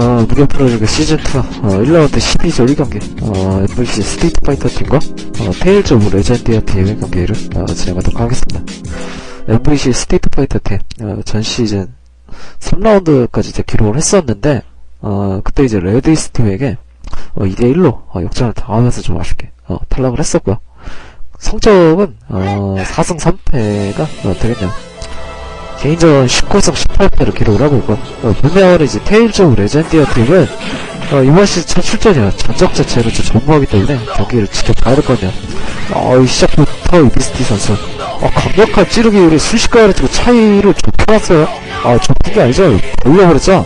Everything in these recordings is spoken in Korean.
어, 무료 프로리그 시즌2, 어, 1라운드 12조 1경기, 어, FBC 스테이트 파이터 팀과, 어, 테일즈 오브 레전드의 비의 경기를, 어, 진행하도록 하겠습니다. MVC 스테이트 파이터 팀, 어, 전 시즌 3라운드까지 이제 기록을 했었는데, 어, 그때 이제 레드이스 팀에게, 어, 2대1로, 어, 역전을 당하면서 좀 아쉽게, 어, 탈락을 했었고요. 성적은, 어, 4승 3패가, 어, 되겠네요. 개인전 19승 18패를 기록을 하고 있고, 어, 분명히 이제 테일즈 오브 레전디어 팀은, 어, 이번 시즌 첫 출전이야. 전적 자체를 좀 전무하기 때문에 경기를 지켜봐야 될 거냐. 어, 이 시작부터 이 비스티 선수, 어, 강력한 찌르기를 순식간에 두고 차이를 좁혀놨어요. 아, 좁힌 게 아니죠. 올려버렸죠.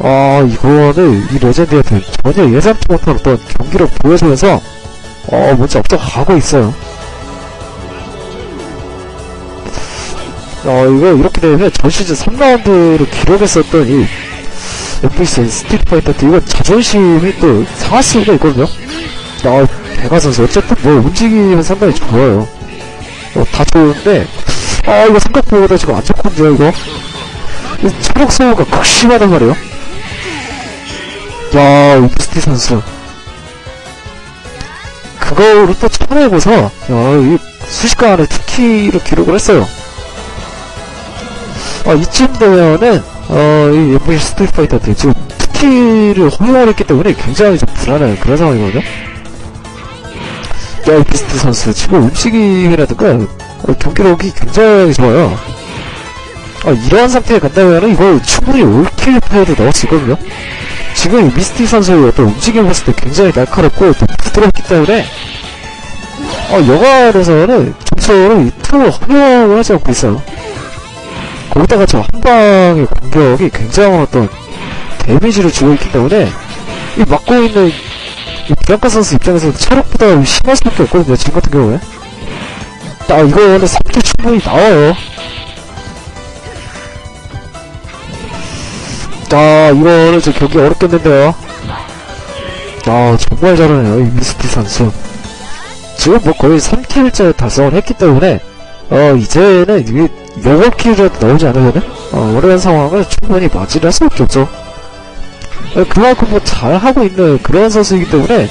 아, 이거는 이 레전디어 팀 전혀 예상치 못한 어떤 경기를 보여주면서, 어, 먼저 앞서 가고 있어요. 어, 이거 이렇게 되면 전 시즌 3라운드를 기록했었던 이 MVC 스트리트 파이터 때 이건 자존심이 또 상할 수가 있거든요. 야, 배가 선수 어쨌든 뭐 움직임은 상당히 좋아요. 어, 다 좋은데 아 이거 생각보다 지금 안 좋거든요 이거. 이 체력 소모가 극심하단 말이에요. 야, 우스티 선수. 그거를 또 쳐내고서 야, 이 순식간에 투키를 기록을 했어요. 어, 이쯤 되면은, 어, 이 MV 스트리트 파이터들 지금 투키를 허용했기 때문에 굉장히 좀 불안한 그런 상황이거든요. 야, 이 비스트 선수, 지금 움직임이라든가, 어, 경기력이 굉장히 좋아요. 어, 이러한 상태에 간다면은 이거 충분히 올킬 패도 넣을 수 있거든요. 지금 이 미스티 선수의 어떤 움직임 봤을 때 굉장히 날카롭고 또 부드럽기 때문에, 어, 여관에서는 점수를 이 프로 허용을 하지 않고 있어요. 거기다가 저 한방의 공격이 굉장한 어떤 데미지를 주고 있기 때문에 이 막고 있는 이 비앙카 선수 입장에서 체력보다 심할 수밖에 없거든요 지금 같은 경우에. 아 이거는 3킬 충분히 나와요. 자 이거는 좀 경기 어렵겠는데요. 아 정말 잘하네요 이 미스티 선수. 지금 뭐 거의 3킬째 달성을 했기 때문에 어 이제는 이게 요걸키라도 나오지 않으면은 어 어려운 상황을 충분히 맞이를 할 수밖에 없죠. 어, 그만큼 뭐 잘하고 있는 그런 선수이기 때문에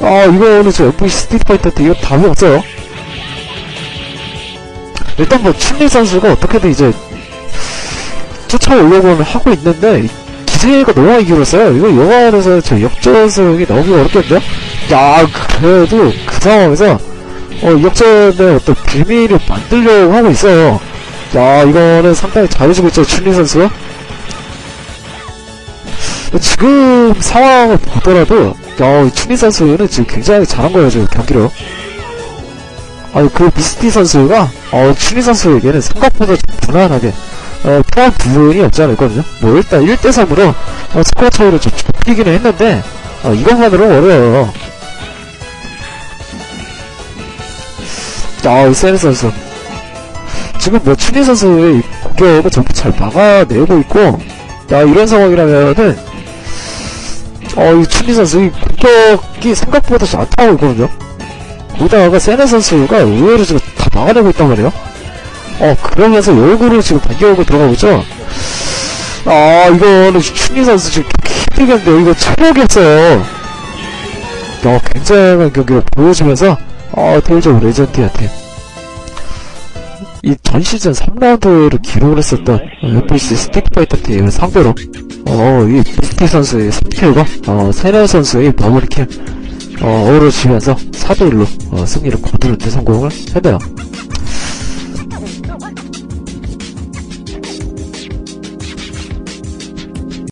아 이거는 저 파이터 때 이거 답이 없어요. 일단 뭐 춘리 선수가 어떻게든 이제 쫓아오려고는 하고 있는데 기세가 너무 길었어요. 이거 영화에서 저 역전승이 나오기 어렵겠는데요? 야 그래도 그 상황에서 어, 역전의 어떤 비밀을 만들려고 하고 있어요. 야, 이거는 상당히 잘해주고 있죠, 춘리 선수. 지금 상황을 보더라도, 야, 이 춘리 선수는 지금 굉장히 잘한 거예요, 지금 경기로. 아니, 그 미스티 선수가, 어, 춘리 선수에게는 생각보다 좀 무난하게, 어, 필요한 부분이 없지 않아 있거든요. 뭐, 일단 1대3으로, 어, 스코어 차이를 좀 좁히기는 했는데, 어, 이것만으로 어려워요. 아, 이 세네 선수. 지금 뭐, 춘희 선수의 이 공격을 전부 잘 막아내고 있고, 야, 이런 상황이라면은, 어, 이 춘희 선수, 이 공격이 생각보다 잘 안 타고 있거든요? 거기다가 세네 선수가 의외로 지금 다 막아내고 있단 말이에요? 어, 그러면서 얼굴을 지금 반격으로 들어가고 있죠? 아, 이거는 춘희 선수 지금 힘들겠는데, 이거 체력이었어요. 야, 굉장한 경기를 보여주면서, 어, 테일즈 오브 레전드한테 이전 시즌 3라운드를 기록을 했었던 FBC 스틱 파이터 팀을 상대로 어, 이 미스티 선수의 3킬과 어, 세네 선수의 마무리 킬 어, 어우러지면서 4대1로 어, 승리를 거두는 데 성공을 했네요.